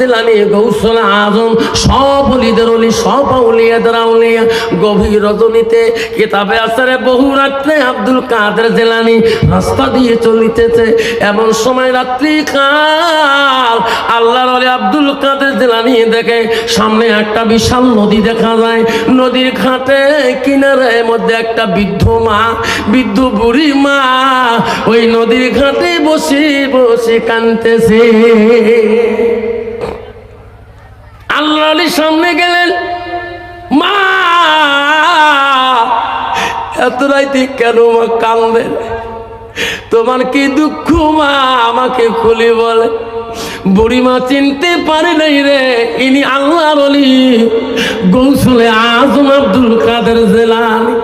জেলানি গভীর রজনীতে বহু রাত্রে আব্দুল কাদের জেলানি রাস্তা দিয়ে চলিতেছে। সময় রাত্রি আল্লাহর আব্দুল কাদের জেলানি দেখে সামনে একটা বিশাল নদী দেখা যায়। নদীর ঘাটে কিনারে মধ্যে একটা বৃদ্ধ মা, বৃদ্ধ বুড়ি মা, ওই নদীর ঘাটে বসে বসে কানতেছে আল্লাহ সামনে গেলেন, মা, এত রাইতে কেন মা কান্দেন? তোমার কি দুঃখ মা? আমাকে খুলে বলে, বুড়িমা চিনতে পারে নাই রে, ইনি আল্লাহর অলি। গৌসুলে আজম আব্দুল কাদের জেলানি।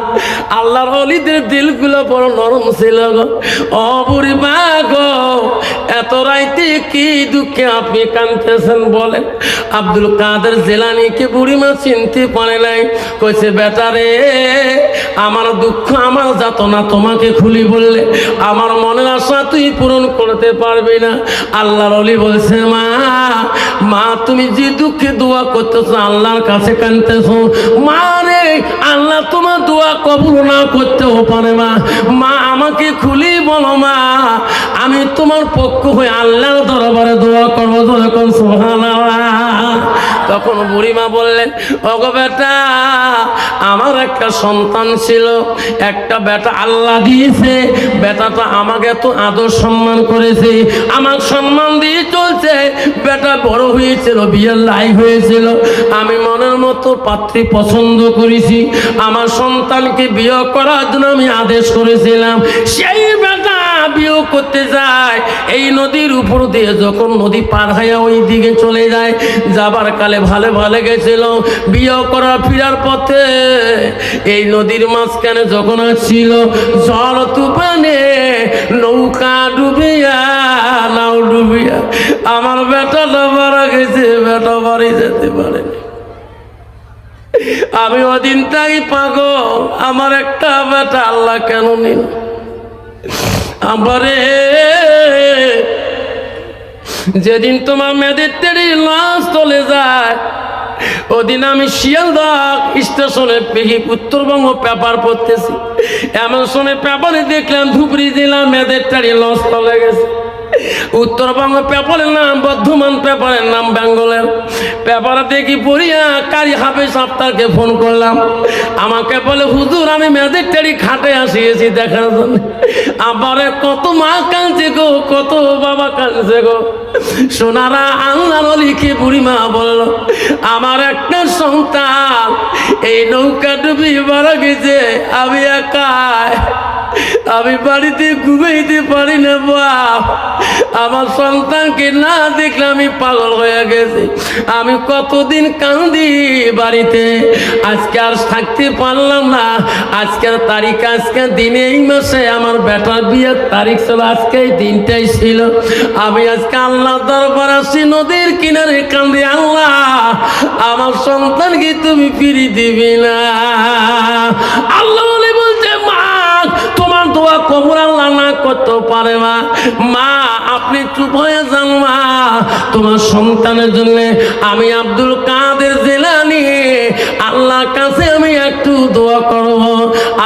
আল্লাহর অলিদের দিলগুলো বড় নরম ছিল গো। ও বুড়িমা গো এত রাইতে কি দুঃখে আপনি কানতেছেন বলেন? আব্দুল কাদের জেলানিকে বুড়িমা চিনতে পারে নাই। কইছে, বেটা রে, আমার দুঃখ আমার যাতনা তোমাকে খুলি বললে। আমার মনের আশা তুই পূরণ করতে পারবি না। আল্লাহর অলি বলছে, মা মা, তুমি যে দুঃখে দোয়া করতেছ, আল্লাহর কাছে কানতেছো মা রে, আল্লাহ তোমার দোয়া কবুল না করতেও পারে মা মা, আমাকে খুলি বলো মা, আমি তোমার পক্ষ হয়ে আল্লাহর দরবারে দোয়া করব যখন সুবহানাল্লাহ। তখন বুড়িমা বললেন, ওগো বেটা, আমার একটা সন্তান ছিল, একটা বেটা আল্লাহ দিয়েছে, বেটাটা আমাকে তো আদর সম্মান করেছে, আমার সম্মান দিয়ে চলছে, বেটা বড় হয়েছিল, বিয়ের লাই হয়েছিল, আমি মনের মতো পাত্রী পছন্দ করেছি, আমার সন্তানকে বিয়ে করার জন্য আমি আদেশ করেছিলাম, সেই বেটা বিয়ে করতে যায়। এই নদীর উপর দিয়ে যখন নদী পার হয়ে ওই দিকে চলে যায়, যাবার কালে ভালো ভালো গেছিল। বিয়ে করা ফিরার পথে এই নদীর মাঝখানে যখন আসছিল, জল তুফানে নৌকা ডুবিয়া, নাও ডুবিয়া, আমার বেটা মারা গেছে, বেটা বাড়ি যেতে পারেনি। আমি ওদিন তাই পাগল, আমার একটা বেটা আল্লাহ কেন নিল? আমারে যেদিন তোমার মেয়েদের তেরি লাশ চলে যায়, ওদিন আমি শিয়ালদা স্টেশনে পেহি উত্তরবঙ্গ পেপার পড়তেছি। এমন শুনে পেপারে দেখলাম ধুপড়ি দিলাম, মেয়েদের টাড়ি লস চলে গেছে। উত্তরবঙ্গ পেপারের নাম, বর্ধমান পেপারের নাম, বেঙ্গলের। পেপারে দেখি পড়িয়া কারি হাফেজ আফতারকে ফোন করলাম। আমাকে বলে, হুজুর, আমি মেয়েদের টেড়ি খাটে আসিয়েছি দেখার জন্য। আবারে কত মা কাঁদছে গো, কত বাবা কাঁদছে গো। সোনারা আল্লাহ লিখে বুড়ি মা বলল, আমার একটা সন্তান, এই নৌকা ডুবি মারা গেছে, আমি একাই। আমি বাড়িতে ঘুমাইতে পারি না, বাপ। আমার সন্তানকে না দেখলে আমি পাগল হয়ে গেছি। আমি কতদিন কান্দি বাড়িতে। আজকে আর থাকতে পারলাম না। আজকের তারিখ আজকের দিনে, এই মাসে আমার বেটার বিয়ের তারিখ ছিল আজকে দিনটাই ছিল। আমি আজকে আল্লাহ দরবার আসি, নদীর কিনারে কান্দি, আল্লাহ, আমার সন্তানকে তুমি ফিরি দিবি না। আল্লাহ বলে দোয়া কবর আল্লাহ না করতে পারে মা মা, আপনি চুপ হয়ে যান মা। তোমার সন্তানের জন্য আমি আব্দুল কাদের জেলানি। আল্লাহর কাছে আমি একটু দোয়া করব।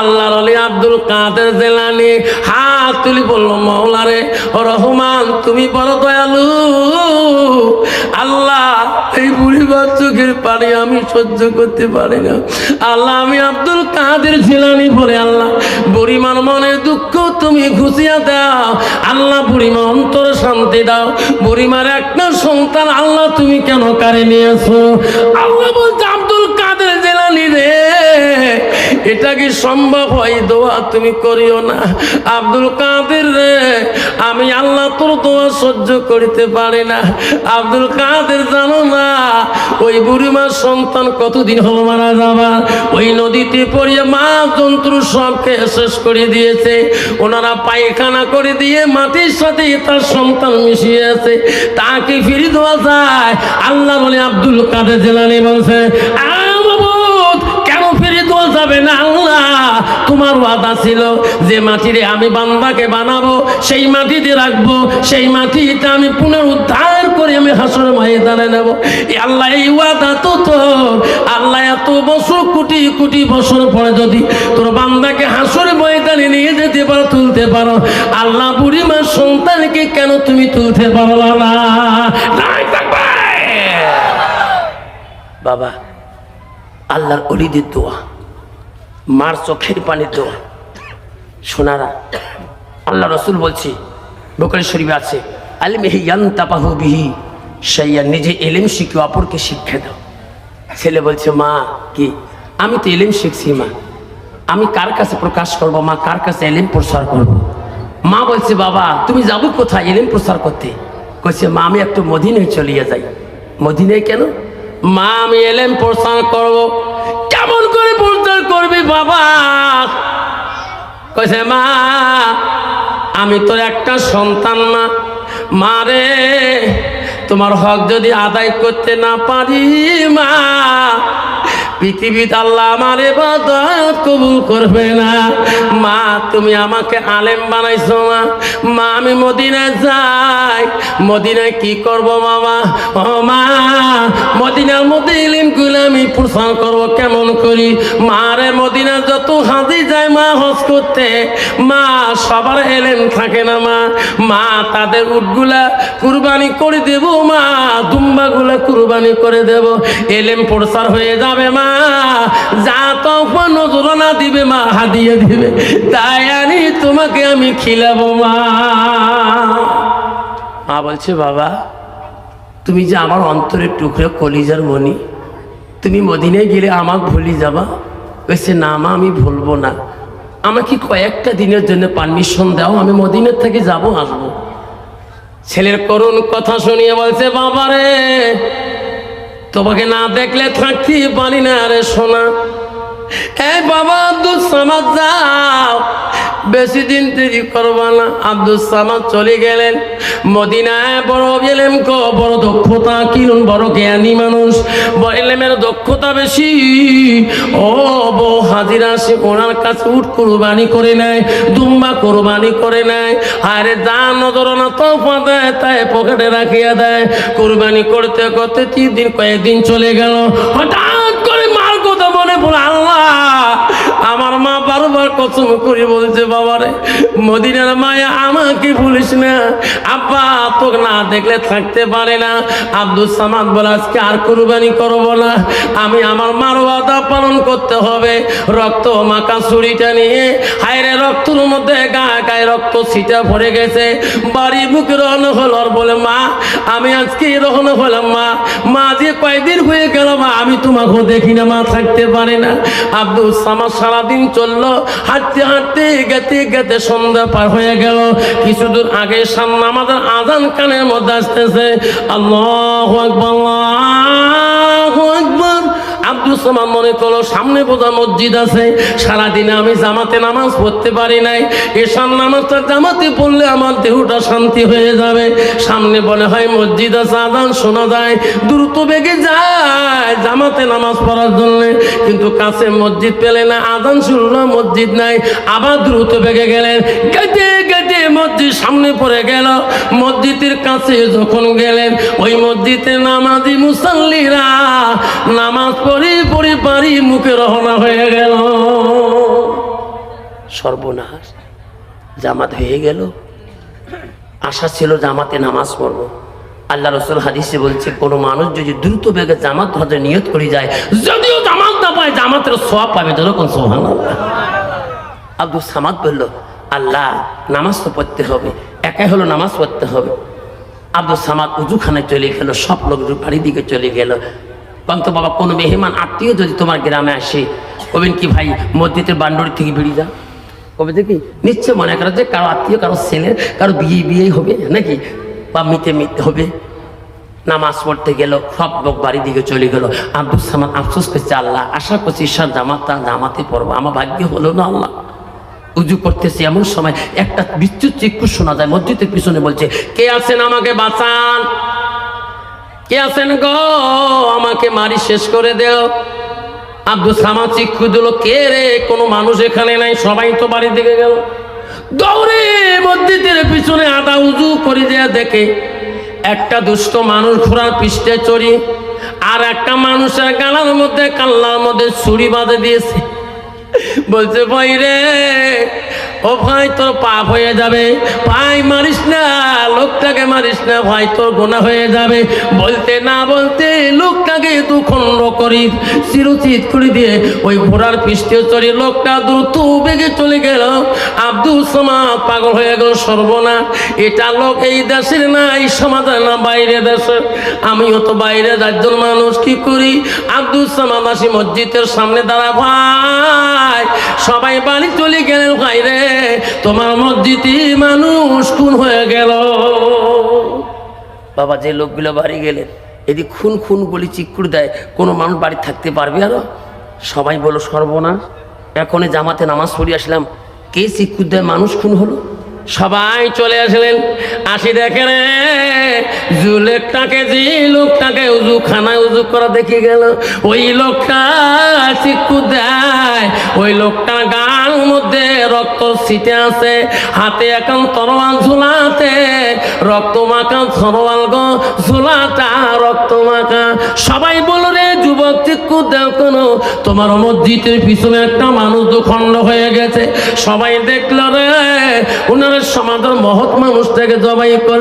আল্লাহর আলী আব্দুল কাদের জেলানি। হাত তুলি বলল, মৌলারে রহমান, তুমি বড় দয়ালু। আল্লাহ এই চোখের পানি আমি সহ্য করতে পারি না। আল্লাহ, আমি আব্দুল কাদের ঝিলানি বলে আল্লাহ, বুড়িমার মনে দুঃখ তুমি ঘুষিয়া দাও। আল্লাহ বুড়িমা অন্তর শান্তি দাও। বুড়িমার একটা সন্তান আল্লাহ তুমি কেন কারে নিয়েছো? আল্লাহ বলছে এটা কি সম্ভব হয়? দোয়া তুমি করিও না। আব্দুল কাদের রে, আমি আল্লাহ তোর দোয়া সহ্য করিতে পারি না। আব্দুল কাদের জানো না, ওই বুড়িমার সন্তান কতদিন হলো মারা যাবা? ওই নদীতে পড়িয়ে মা জন্তু সবকে শেষ করে দিয়েছে। ওনারা পায়খানা করে দিয়ে মাটির সাথে তার সন্তান মিশিয়ে আছে। তাকে ফিরে দেওয়া যায়। আল্লাহ বলে, আব্দুল কাদের জেলানি বলছে, "আ যাবে না আল্লাহ। তোমার ওয়াদা ছিল যে মাটিরে আমি বান্দাকে বানাবো, সেই মাটিতে রাখব, সেই মাটিতে আমি পুনরুদ্ধার করে আমি হাসর ময়দানে নেব। আল্লাহ, এই ওয়াদা তো তোর। আল্লাহ, এত বছর, কোটি কোটি বছর পরে যদি তোর বান্দাকে হাসর ময়দানে নিয়ে যেতে পারো, তুলতে পারো, আল্লাহ বুড়িমার সন্তানকে কেন তুমি তুলতে পারো না। বাবা, আল্লাহর অলিদের দোয়া। মার চোখের পানির দোয়া সোনারা, আল্লাহ রসুল বলছি, বোকারি শরীফে আছে, আলিম তাপাহু বিহি, সাইয়া নিজে এলেম শিখে অপরকে শিক্ষা দাও। ছেলে বলছে, মা, কি? আমি তো এলেম শিখছি, মা। আমি কার কাছে প্রকাশ করব? মা, কার কাছে এলেম প্রসার করব? মা বলছে, বাবা, তুমি যাব কোথায় এলেম প্রসার করতে? কইছে, মা, আমি একটু মদিনায় চলিয়ে যাই। মদিনায় কেন? মা, আমি এলেম প্রসার করব। কেমন করে প্রচার করবি বাবা? কইছে, মা, আমি তোর একটা সন্তান মা মারে তোমার হক যদি আদায় করতে না পারি, মা, পৃথিবীতে আল্লাহ আমার এবাদত কবুল করবে না। মা, তুমি আমাকে আলেম বানাইছো, মা। মা, আমি মদিনায় মদিনায় কি করব মামা? ও মা মদিনার মধ্যে আমি প্রসার কেমন করি? মারে মদিনার যত হাজি যায় মা হজ করতে। মা, সবার এলেম থাকে না মা। মা, তাদের উটগুলা কুরবানি করে দেব মা, দুম্বাগুলা কুরবানি করে দেব। এলেম প্রসার হয়ে যাবে মা। যা তখন নজরানা দিবে মা, হাদিয়ে দিবে। তাই আনি তোমাকে আমি খিলাবো মা। মা বলছে, বাবা, তুমি যে আমার অন্তরের টুকরো কলিজার মনি তুমি মদিনে গেলে আমাকে ভুলি যাবা? বলছে না মা, আমি ভুলবো না। আমাকে কয়েকটা দিনের জন্য পারমিশন দাও, আমি মদিনের থেকে যাব, আসব। ছেলের করুণ কথা শুনিয়ে বলছে, বাবারে, তোমাকে না দেখলে থাকতে পারি না রে সোনা। বেশি আব্দুল চলে গেলেন। বড় জ্ঞানী মানুষ। হাজিরা কাছে উঠ কোরবানি করে নেয়, দুম্বা কোরবানি করে নেয়। আরে যা নজর না দেয়, তাই পকেটে রাখিয়া দেয়। কোরবানি করতে করতে তিন দিন, কয়েকদিন চলে গেল। হঠাৎ কথা মনে পড়ে আল্লাহ আমার মা বারবার কসম করে বলছে, বাবারে, মদিনার মায়া আমাকে ভুলিস না। আব্বা, তোকে না দেখলে থাকতে পারে না। আব্দুল সামাদ বলে, আজকে আর কুরবানি করব না। আমি আমার মার ওয়াদা পালন করতে হবে। রক্ত মাখা ছুরিটা নিয়ে, হায়রে রক্তর মধ্যে গায়ে গায়ে রক্ত ছিটা ভরে গেছে। বাড়ি বুকে রহনা হল বলে, মা, আমি আজকে রহনা হলাম, মা। মা যে কয়দিন হয়ে গেল, মা, আমি তোমাকে দেখি না, মা থাকতে পারে না। আব্দুল সামাদ সারাদিন চলল, হাঁটতে হাঁটতে, গেতে গেতে সন্ধ্যা পার হয়ে গেল। কিছু দূর আগে সামনে আমাদের আজান কানের মধ্যে আসতেছে। আল্লাহ মনে করল, সামনে বোঝা মসজিদ আছে। সারাদিনে আমি জামাতে নামাজ পড়তে পারি নাই। এসার নামাজটা জামাতে পড়লে আমার দেহটা শান্তি হয়ে যাবে। সামনে বলে হয় মসজিদ আছে আদান শোনা যায়। দ্রুত বেগে যায়। জামাতে নামাজ পড়ার জন্য, কিন্তু কাছে মসজিদ পেলে না আদান শুনলো, মসজিদ নাই, আবার দ্রুত বেগে গেলেন। গেটে গেটে মসজিদ সামনে পড়ে গেল। মসজিদের কাছে যখন গেলেন, ওই মসজিদে নামাজি মুসাল্লিরা নামাজ পড়ে পড়ে, পারি মুখে রহনা হয়ে গেল। সর্বনাশ, জামাত হয়ে গেল। আশা ছিল জামাতে নামাজ পড়ব। আল্লাহ রসুল হাদিসে বলছে, কোনো মানুষ যদি দ্রুত বেগে জামাত হতে নিয়ত করে যায়, যদিও জামাত না পায়, জামাতের সব পাবে যেরকম সোহান আব্দুল সামাদ বলল, আল্লাহ, নামাজ তো পড়তে হবে, একাই হলো নামাজ পড়তে হবে। আব্দুল সামাদ উজুখানে চলে গেল, সব লোক বাড়ির দিকে চলে গেল। বন্ত বাবা, কোনো মেহমান আত্মীয় যদি তোমার গ্রামে আসে, কবেন কি ভাই, মসজিদের বান্ডরি থেকে বেরিয়ে যা কবে দেখি? নিশ্চয় মনে করো যে কারও আত্মীয়, কারও ছেলের কারও বিয়ে বিয়ে হবে, নাকি? বা মিতে মিতে হবে। নামাজ পড়তে গেল, সব লোক বাড়ির দিকে চলে গেল। আব্দুল সামাদ, আফসোস করছে আল্লাহ, আশা করছি ঈশ্বর জামাতা জামাতে পড়ব। আমার ভাগ্য হলো না আল্লাহ। উজু করতেছে এমন সময় একটা বিদ্যুৎ চিক্কু শোনা যায়, মসজিদের পিছনে বলছে, কে আছেন আমাকে বাঁচান? কে আছেন গো? আমাকে মারি শেষ করে দেও। আব্দুল সামা চিক্ষু দিল, কে রে? কোনো মানুষ এখানে নাই, সবাই তো বাড়ির দিকে গেল। দৌড়ে মসজিদের পিছনে আদা উজু করে দেয়া দেখে একটা দুষ্ট মানুষ ঘোড়ার পিষ্টে চড়ি আর একটা মানুষের গালার মধ্যে কাল্লার মধ্যে ছুরি বাঁধে দিয়েছে। বলছে ভাই রে ও ভাই, তোর পাপ হয়ে যাবে। ভাই, মারিস না, লোকটাকে মারিস না, ভাই, তোর গোনা হয়ে যাবে। বলতে না বলতে লোকটাকে দুখণ্ড করি চিরচিত করে দিয়ে ওই ঘোড়ার পৃষ্ঠে চড়ে লোকটা দ্রুত বেগে চলে গেল। আব্দুল সামাদ পাগল হয়ে গেল সর্বনা। এটা লোক এই দেশের না, এই সমাজের না, বাইরে দেশে। আমিও তো বাইরে রাজ্যের মানুষ, কি করি? আব্দুল সামাদ আসি মসজিদের সামনে দাঁড়া, ভাই। সবাই বাড়ি চলে গেলেন বাইরে। তোমার মসজিদে মানুষ খুন হয়ে গেল। বাবা, যে লোকগুলো বাড়ি গেলেন, এদিক খুন খুন বলি চিকুর দেয়, কোনো মানুষ বাড়ি থাকতে পারবে আরও? সবাই বলো সর্বনাশ। এখনই জামাতে নামাজ পড়ি আসলাম, কে চিকুর দেয় মানুষ খুন হলো? সবাই চলে আসলেন। আসি দেখে রে জুলেকটাকে যে লোকটাকে উজু খানায় উজু করা দেখে গেল। ওই লোকটা চিকু দেয়, ওই লোকটার গান মধ্যে রক্ত ছিটে আছে, হাতে এখন তরোয়াল ঝুলাতে, রক্ত মাখা তরোয়াল গো ঝুলাটা রক্ত মাখা। সবাই বলো রে যুবক চিকু দেও কেন, তোমার মসজিদের পিছনে একটা মানুষ দুখণ্ড হয়ে গেছে। সবাই দেখল, রে উনার সমাজের মহৎ মানুষটাকে জবাই কর।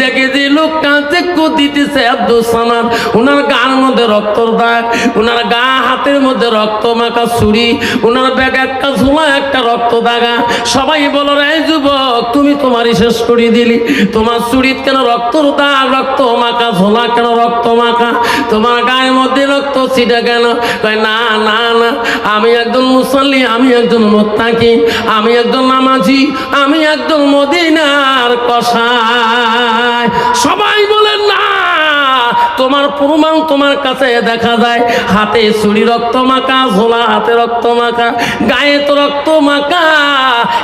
দেখে যে লোকটা চিকু দিতেছে আব্দুল সামাদ। উনার গার মধ্যে রক্তর দাগ, উনার গা হাতের মধ্যে রক্ত মাখা ছুরি, উনার ব্যাগ একটা ঝুলা, একটা রক্ত দাগা। সবাই বলো রে যুবক, তুমি তোমারই শেষ করে দিলি। তোমার চুরিত কেন রক্তর দাগ, রক্ত মাখা, ঝোলা কেন রক্ত মাখা? তোমার গায়ের মধ্যে রক্ত ছিটে কেন কয়, না না না, আমি একজন মুসল্লি, আমি একজন মোত্তাকি, আমি একজন নামাজি, আমি একজন মদিনার কষায়। সবাই বলেন, না, তোমার প্রমাণ তোমার কাছে দেখা যায়। হাতে ছুরি রক্ত মাখা, ঝোলা হাতে রক্ত মাখা, গায়ে তো রক্ত মাখা।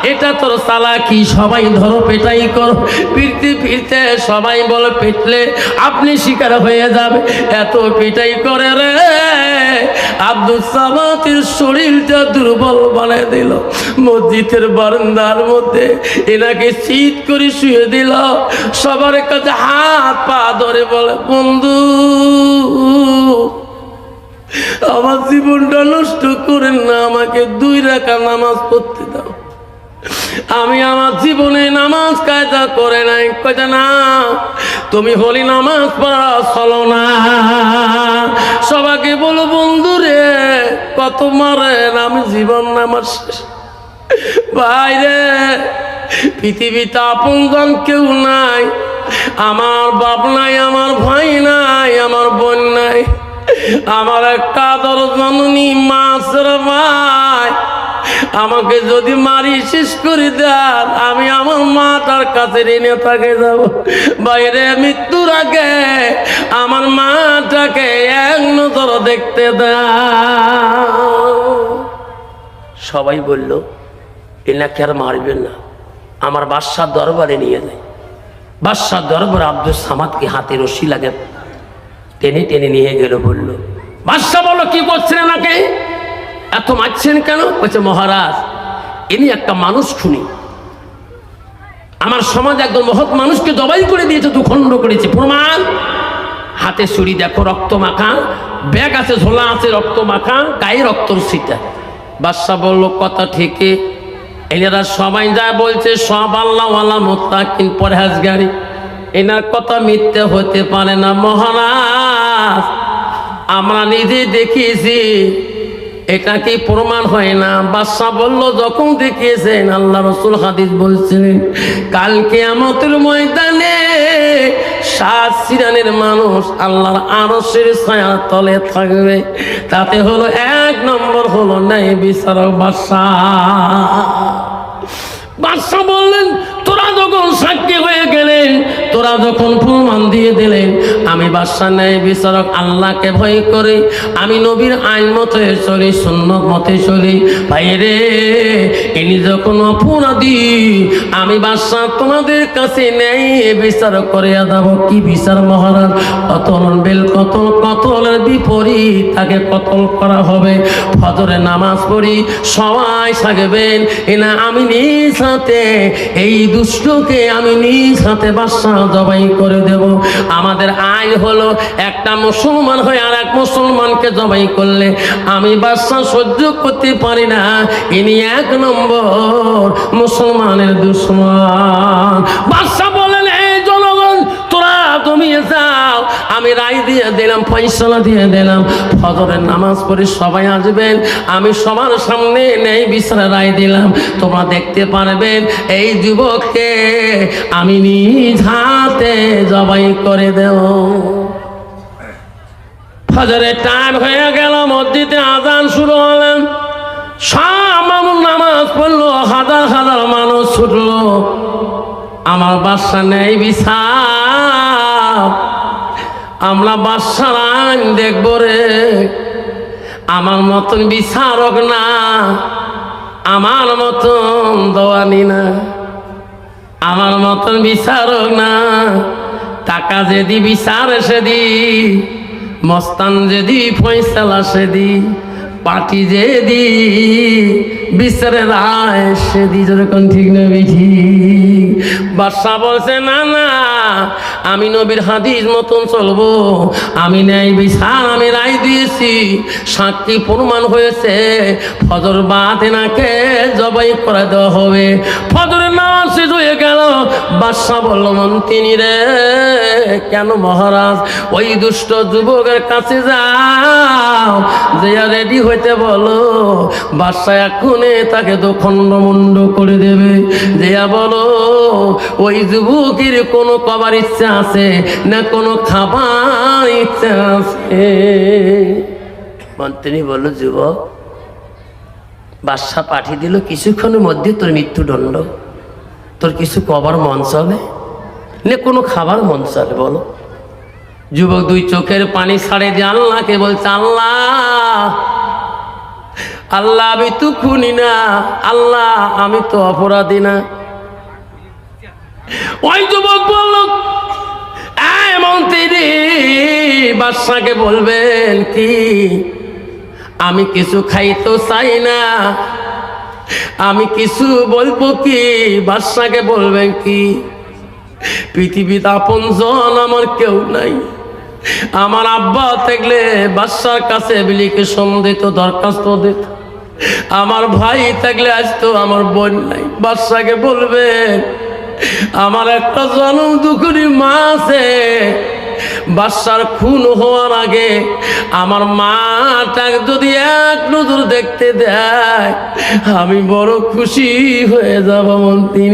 এটা তোর চালাকি, সবাই ধরো পেটাই করো। ফিরতে ফিরতে সবাই বলে, পেটলে আপনি শিকার হয়ে যাবে। এত পেটাই করে রে আব্দুল শরীরটা দুর্বল বানায় দিল। মসজিদের বারান্দার মধ্যে এনাকে শীত করে শুয়ে দিল। সবার কাছে হাত পা ধরে বলে, বন্ধু, আমার জীবনটা নষ্ট করেন না, আমাকে দুই রাখা নামাজ পড়তে দাও। আমি আমার জীবনে নামাজ কায়দা করে নাই কয়টা না, তুমি হলি নামাজ পড়া চলো না। সবাইকে বলো বন্ধু রে কত মারেন, আমি জীবন নামাজ শেষ। বাইরে পৃথিবীতে আপনজন কেউ নাই, আমার বাপ নাই, আমার ভাই নাই, আমার বোন নাই। আমার একটা আদর জননী মাছের ভাই। আমাকে যদি মারি শেষ করে দেন, আমি আমার মা তার কাছে ঋণে থাকে যাব। বাইরে মৃত্যুর আগে আমার মাটাকে এক নজর দেখতে সবাই বলল, এনাকে আর মারবেন না। আমার বাদশার দরবারে নিয়ে যায়। বাদশার দরবারে আব্দুল সামাদকে হাতে রশি লাগে। টেনে টেনে নিয়ে গেল, বলল, বাদশাহ বলো, কি করছেন এনাকে? এত মারছেন কেন? বলছে, মহারাজ, ইনি একটা মানুষ খুনি। আমার সমাজ একদম মহৎ মানুষকে জবাই করে দিয়েছে, দুখণ্ড করেছে। প্রমাণ, হাতে ছুরি দেখো, রক্ত মাখা, ব্যাগ আছে, ঝোলা আছে, রক্ত মাখা, গায়ে রক্তর সিটা বাদশাহ বলল, কথা ঠিকই। এনারা সবাই যা বলছে, সব আল্লাহওয়ালা মোত্তাকিন, পরহেজগারি। এনার কথা মিথ্যে হতে পারে না। মহারাজ, আমরা নিজে দেখিয়েছি এটা কি প্রমাণ হয় না। বাদশাহ বলল, যখন দেখিয়েছেন আল্লাহ রসুল হাদিস বলছিলেন কালকে আমাদের ময়দানে সাত সিরানের মানুষ আল্লাহর আরসের ছায়া তলে থাকবে। তাতে হলো এক নম্বর হলো ন্যায় বিচারক বাদশাহ বাদশাহ বললেন, তোরা যখন সাক্ষী হয়ে গেলেন তোরা যখন প্রমাণ দিয়ে দিলেন আমি বাদশাহ ন্যায় বিচারক আল্লাহকে ভয় করে, আমি নবীর আইন মতে চলি, সুন্নত মতে চলি। ভাই রে ইনি যখন অপরাধী। আমি বাদশাহ তোমাদের কাছে ন্যায় বিচার করে যাব কি বিচার মহারাজ? কতল বেল, কতল, কতলের বিপরীত তাকে কতল করা হবে। ফজরে নামাজ পড়ি, সবাই থাকবেন এনা আমি নিজ হাতে, এই দুষ্টকে আমি নিজ হাতে বাসা জবাই করে দেব। আমাদের আয় হলো একটা মুসলমান হয়ে আর এক মুসলমানকে জবাই করলে। আমি বাদশাহ সহ্য করতে পারি না। ইনি এক নম্বর মুসলমানের দুশ্মন। বাদশা আমি রায় দিয়ে দিলাম, ফয়সলা দিয়ে দিলাম, ফজরের নামাজ পড়ে সবাই আসবেন। আমি সবার সামনে নেই বিচারে রায় দিলাম। তোমরা দেখতে পারবেন, এই যুবককে আমি নিজ হাতে জবাই করে দেব। ফজরের টাইম হয়ে গেল, মসজিদে আজান শুরু হলেন সব মামুন নামাজ পড়ল, হাজার হাজার মানুষ ছুটলো। আমার বাসা নেই বিচার। আমরা বাসার আইন দেখব রে। আমার মতন বিচারক না, আমার মতন দোয়ানি না। আমার মতন বিচারক না, টাকা যেদি বিচার সেদি, মস্তান যেদি ফয়সালা সে দি পার্টি যে দি বিচারে রায় সে দি যেরকম ঠিক না বিঠি বাদশা বলছে, না না, আমি নবীর হাদিস মতন চলবো। আমি ন্যায় বিচার, আমি রায় দিয়েছি। সাক্ষী প্রমাণ হয়েছে, ফজর বাদ এনাকে জবাই করে দেওয়া হবে। ফজরের নামাজ শেষ হয়ে গেল। বাদশাহ বলল মন্ত্রী রে, কেন মহারাজ? ওই দুষ্ট যুবকের কাছে যাও, যে রেডি হইতে বলো, বাদশাহ এখনে তাকে তো খণ্ডমুণ্ড করে দেবে। দেয়া বলো, ওই যুবকের কোনো কবার ইচ্ছা আছে না কোনো খাবার ইচ্ছা আছে? মন্ত্রী বলল, যুবক, বাদশাহ পাঠিয়ে দিল, কিছুক্ষণের মধ্যে তোর মৃত্যুদণ্ড তোর কিছু কবার মন চলে নে কোনো খাবার মন চলে, বলো। যুবক দুই চোখের পানি ছাড়ে দিয়ে আল্লাহকে বলছে, আল্লাহ আল্লাহ আমি তো খুনি না, আল্লাহ আমি তো অপরাধী না। ওই যুবক বলল, "এই মন্ত্রী বাদশাকে বলবেন কি, আমি কিছু খাইতে চাই না, আমি কিছু বলব কি, বাদশাকে বলবেন কি, পৃথিবীতে আপন জন আমার কেউ নাই। আমার আব্বা থাকলে বাদশার কাছে অ্যাপ্লিকেশন দিত দরখাস্ত দিত। আমার ভাই থাকলে আজ তো আমার বোন নাই, বাদশাকে বলবেন আমার একটা জনম দুখুনি মা আছে। বাদশার খুন হওয়ার আগে আমার মাটাকে যদি এক নজর দেখতে দেয়, আমি বড় খুশি হয়ে যাব মন্ত্রী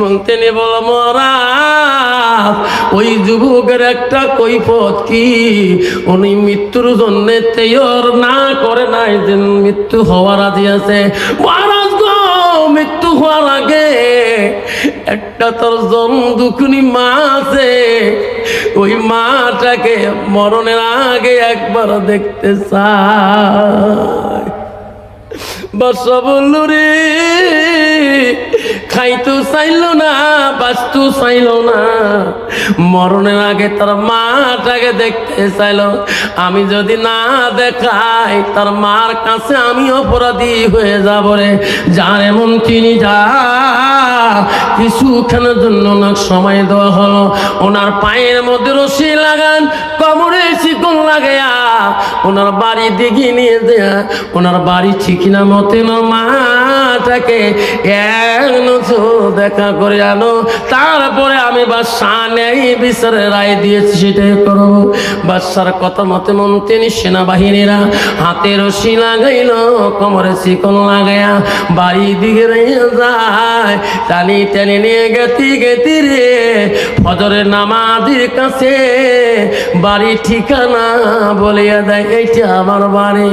মন্ত্রী বল মরা ওই যুবকের একটা কৈফত কি? উনি মৃত্যুর জন্য তৈর না করে নাই যে মৃত্যু হওয়ার আদি আছে। মৃত্যু হওয়ার আগে একটা তোর জম দুখুনি মা আছে। ওই মাটাকে মরণের আগে একবার দেখতে চায়। বাসা বলল রে খাইতো চাইল না, বাঁচতো চাইল না। মরণের আগে তার মাটাকে দেখতে চাইল। আমি যদি না দেখাই, তার মার কাছে আমি অপরাধী হয়ে যাব রে। যার এমন তিনি যা, কিছুক্ষণের জন্য ওনার সময় দেওয়া হলো। ওনার পায়ের মধ্যে রশি লাগান, কমরে শিকল লাগাইয়া ওনার বাড়ি দিকে নিয়ে দেয়া ওনার বাড়ি ঠিক না মতে ওনার মাটাকে এক দেখা করে আনো। তারপরে আমি বাদশাহ নেই রায় দিয়েছি, সেটাই কথা মতে মন্ত্রী সেনাবাহিনীরা হাতে রশি লাগাইল, কোমরে লাগাইয়া বাড়ি যায়। টানি টানি নিয়ে গেতি গেতি রে নামাজির কাছে বাড়ি ঠিকানা বলিয়া দেয়, এইটা আমার বাড়ি।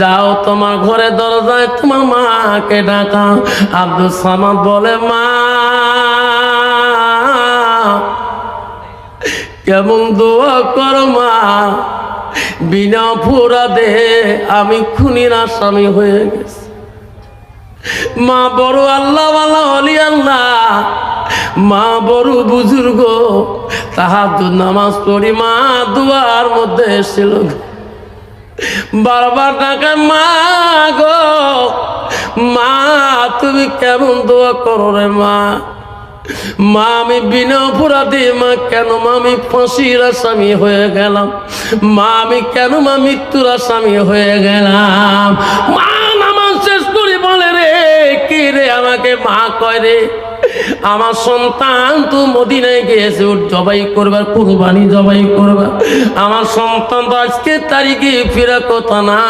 যাও তোমার ঘরে দরজায় তোমার মাকে ডাকা। আব্দুল সামাদ বলে, মা, কেমন দোয়া কর, মা। বিনা ফুরাদে আমি খুনির আসামি হয়ে গেছি। মা বড় আল্লাহ আল্লাহ, অলি আল্লাহ। মা বড় বুজুর্গ। তাহার নামাজ পড়ি, মা, দুয়ার মধ্যে এসেছিল। বারবার টাকা মা গো, মা, তুমি কেমন দোয়া করো রে মা? মা, আমি বিনা অপরাধে, মা, কেন মা, আমি ফাঁসির আসামি হয়ে গেলাম। মা, আমি কেন মা, মৃত্যুর আসামি হয়ে গেলাম? মা, নামাজ শেষ করে বলে রে, কে রে আমাকে মা কয় রে? আমার সন্তান তো মদিনায় গিয়েছে, ওর জবাই করবার, কুরবানি জবাই করবার। আমার সন্তান তো আজকে তারিখে ফেরা কথা না।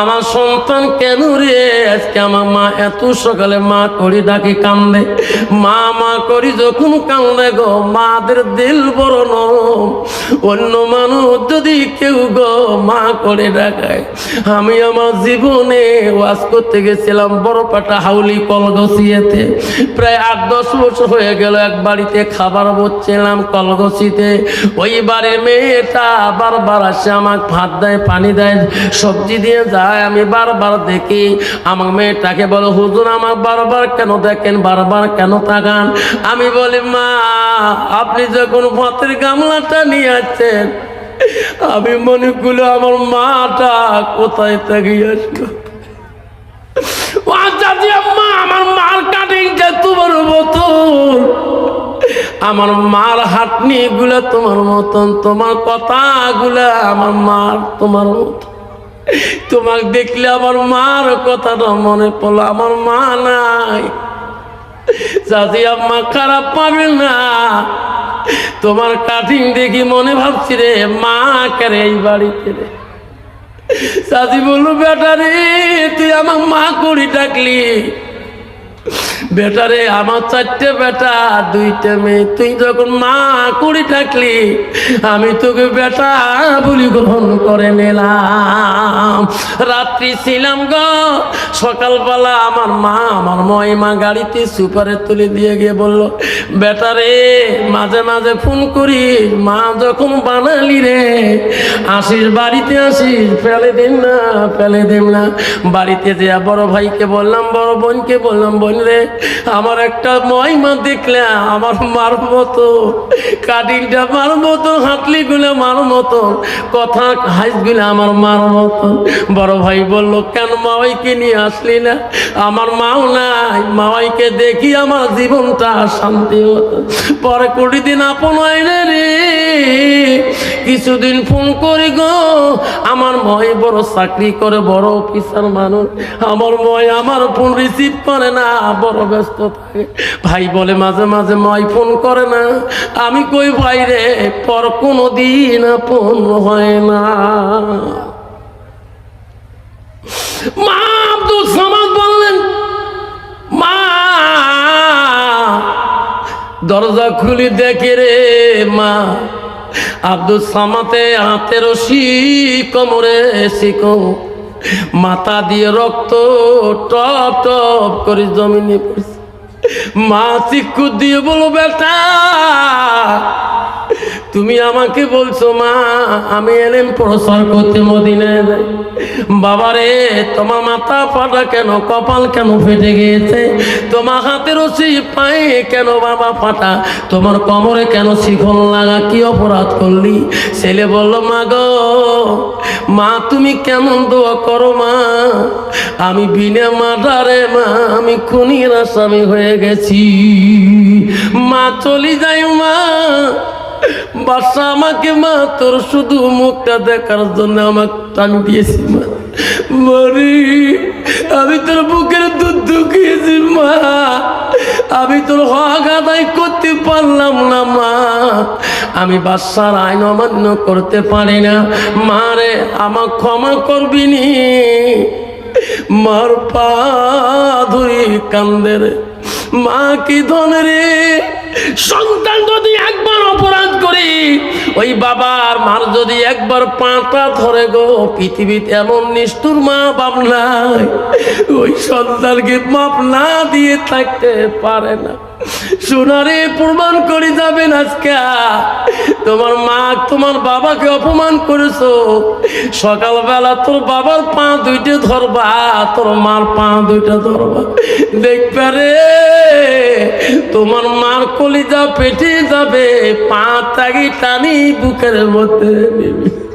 আমার সন্তান কেন রে? আজকে আমার মা এত সকালে মা করি ডাকে কান্দে। মা মা করি যখন কান্দে গো, মাদের দিল বড় নরম। অন্য মানুষ যদি কেউ গো মা করে ডাকায়, আমি আমার জীবনে ওয়াজ করতে গেছিলাম বড় পাটা হাউলি কলগসিয়েতে প্রায় আট দশ বছর হয়ে গেল এক বাড়িতে খাবার বলছিলাম কলগসিতে ওই বাড়ির মেয়েটা বারবার আসে, আমাকে ভাত দেয়, পানি দেয়, সবজি দিয়ে যায়। আমি বারবার দেখি আমার মেয়েটাকে বলো, হুজুর আমার বারবার কেন দেখেন? বারবার কেন তাকান? আমি বলি, মা, আপনি যখন ভাতের গামলাটা নিয়ে আসছেন, আমি মনে করল আমার মাটা কোথায় থেকে আসলো? আমার মার কাটিংটা তোমার মতন আমার মার হাটনি গুলা তোমার মতন, তোমার কথাগুলা আমার মার তোমার মতন তোমাকে দেখলে আমার মার কথাটা মনে পড়ল, আমার মা নাই। চাচি আম্মা, খারাপ পাবে না। তোমার কাটিং দেখি মনে ভাবছি রে, মা কেরে এই বাড়িতে রে? চাচি বলল বেটারি তুই আমার মা করি ডাকলি। বেটারে, আমার চারটে বেটা, দুইটা মেয়ে। তুই যখন মা করি ডাকলি আমি তোকে বেটা বলি গ্রহণ করে নিলাম। রাত্রি ছিলাম গো, সকালবেলা আমার মা আমার মহিমা গাড়িতে সুপারে তুলে দিয়ে গিয়ে বলল, বেটারে, মাঝে মাঝে ফোন করি মা যখন বানালি রে, আসিস বাড়িতে আসিস, ফেলে দিন না, ফেলে দিন না। বাড়িতে যে বড় ভাইকে বললাম, বড় বোনকে বললাম, বোন রে, আমার একটা মহিমা দেখলে আমার মার মতো কাটিংটা মার মতো হাতলি গুলো মার মতো, কথা হাইসগুলো আমার মার মতো। বড় ভাই বলল, কেন মাওয়াইকে নিয়ে আসলি না? আমার মাও নাই, মাওয়াইকে দেখি আমার জীবনটা শান্তি হতো পরে কুড়ি দিন আপন আইলে রে কিছুদিন ফোন করি গো, আমার ময় বড় চাকরি করে, বড় অফিসার মানুষ। আমার ময় আমার ফোন রিসিভ করে না, বড় ব্যস্ত থাকে। ভাই বলে, মাঝে মাঝে ময় ফোন করে না। আমি কই, ভাই রে, পর কোনো দিন আপন হয় না। মা বললেন, মা, দরজা খুলি দেখে রে মা। আব্দুল সামাতে হাতের কোমরে শিকো। মাথা দিয়ে রক্ত টপ টপ করে জমিনে পড়ছে। মা চিক্কু দিয়ে বলো বেটা তুমি আমাকে বলছো, মা, আমি এলেম প্রসার করতে মদিনায় যাই। বাবা রে তোমার মাথা ফাটা কেন? কপাল কেন ফেটে গিয়েছে? তোমার হাতের রশি পায়ে কেন বাবা ফাটা? তোমার কোমরে কেন শিখল লাগা? কি অপরাধ করলি? ছেলে বলল, মা গো, মা, তুমি কেমন দোয়া করো, মা? আমি বিনা মাটারে মা, আমি খুনির আসামি হয়ে গেছি। মা, চলি যাই, মা। বাসা আমাকে মা, তোর শুধু মুখটা দেখার জন্য আমাকে টান দিয়েছি মা। মরি আমি তোর বুকের দুধ ঢুকিয়েছি মা। আমি তোর হক আদায় করতে পারলাম না মা। আমি বাসার আইন অমান্য করতে পারি না। মা রে আমার ক্ষমা করবি নি। মার পা ধরি কান্দে রে। মা কি ধন রে? সন্তান যদি একবার অপরাধ করি, ওই বাবার মার যদি একবার পাটা ধরে গো, পৃথিবীতে এমন নিষ্ঠুর মা বাপ নাই। ওই সন্তানকে মাপ না দিয়ে থাকতে পারে না। সোনারে প্রমাণ করে যাবেন আজকে। তোমার মা তোমার বাবাকে অপমান করেছ। সকালবেলা তোর বাবার পা দুইটা ধরবা, তোর মার পা দুইটা ধরবা। দেখবে রে, তোমার মার কলিজা পেটে যাবে, পা তাগি টানি বুকের মধ্যে নেবে।